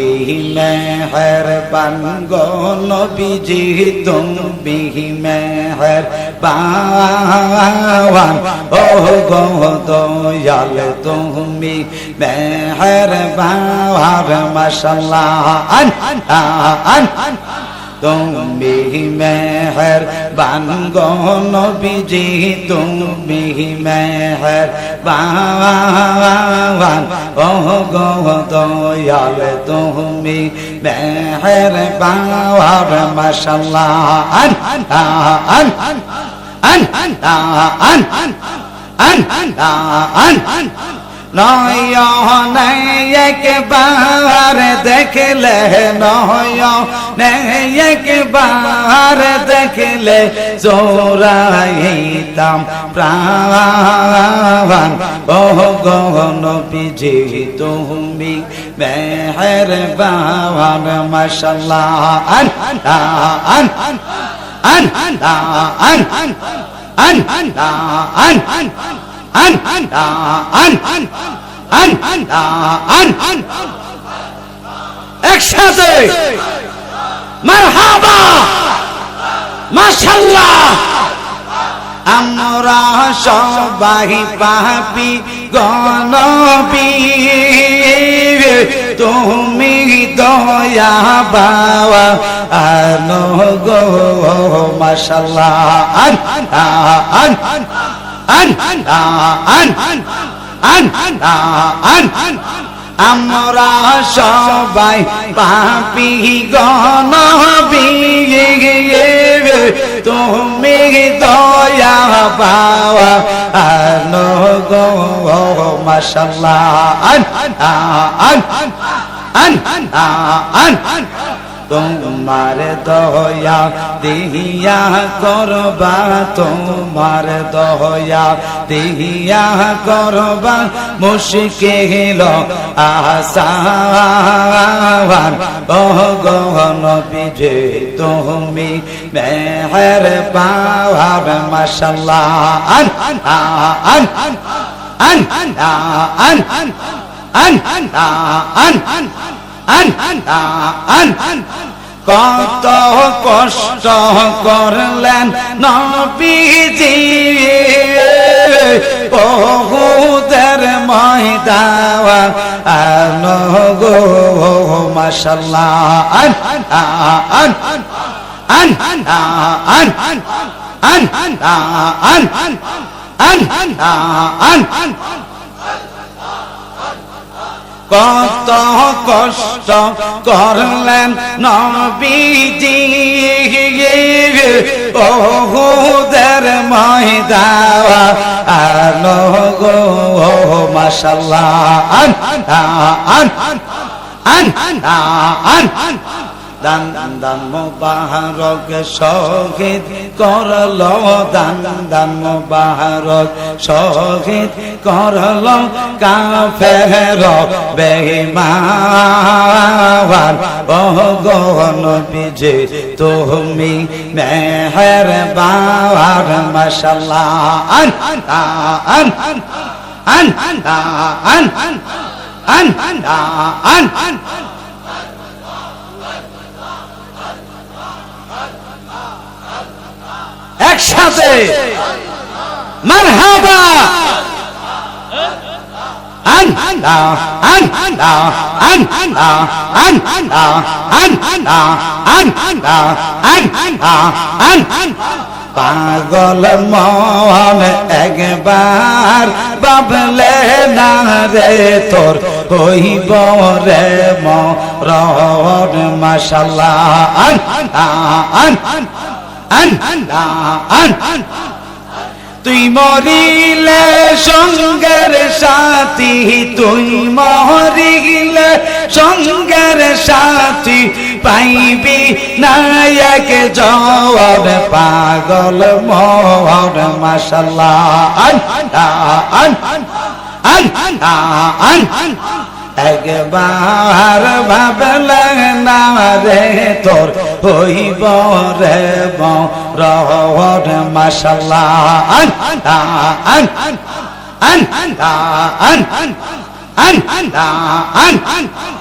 তুমি মেহরবান গো নবীজি তুমি মেহরবান ও গো দয়াল তুমি মেহরবান মাশাল্লাহ আন আন আন তুমি মেহর বান গো নবীজি তুমি মেহর বান ও গো তুমি মেহর বান মাশাল্লাহ আন আন আন আন আন নয়ন একবার দেখলে নয়ন একবার দেখলে জোরাইতাম প্রাণ। ও গহন বিজে তুমি মেহর বাবার মশাল্লাহ। আন আন আন আন আন আন আন আন আন আন আন আন আন আন আন আন আন আন একসাথে মারহাবা মাশাল্লাহ আমরা সবাই পাপি গণবি তুমি দয়া বাবা আনো গো মাশাল্লাহ আন আন আন আন আন আন আন আন আন আমরা সবাই পাপি গণবি তুমি দয়া পাওয়া গো আন আন আন আন আন আন আন। তোমার দয়া দিহিয়া করবা তোমার দয়া দিহিয়া করবা মুশকিল আসান গহন বিজে তুমি মেহর পাওয়ার মাশাল্লাহ আন আন আন আন আন আন আন আন আন আন আন আন আন কত কষ্ট করলেন নবীজি বহুদের আন কত কষ্ট করলেন নবীজি। বহুদের ময়দাওয়া আলো গো, মাশাল্লাহ। আন আন আন আন আন আন দান দান মোবারক শহীদ করল দান দান মোবারক শহীদ করল কাফের বেঈমান বহগন বিজে তুমি মেহের বাবার আন আন আন আন আন আন আন আন আন মারহাবা আন সাথে পাগল মন একবার বাবলে না রে তোর কইব রে মশাল্লাহ। মশাল্লা আন আন আন আন তুই মরিলে সঙ্গের সাথী তুই মরিলে সঙ্গের সাথী পাইবি নায়ক জবাব পাগল মোহর মাশাল্লাহ আন আন আন আন আন আন একবার ভাবলে না রে তোর হইব রে বহর মাশাল্লাহ আন আন আন আন আন আন আন আন আন আন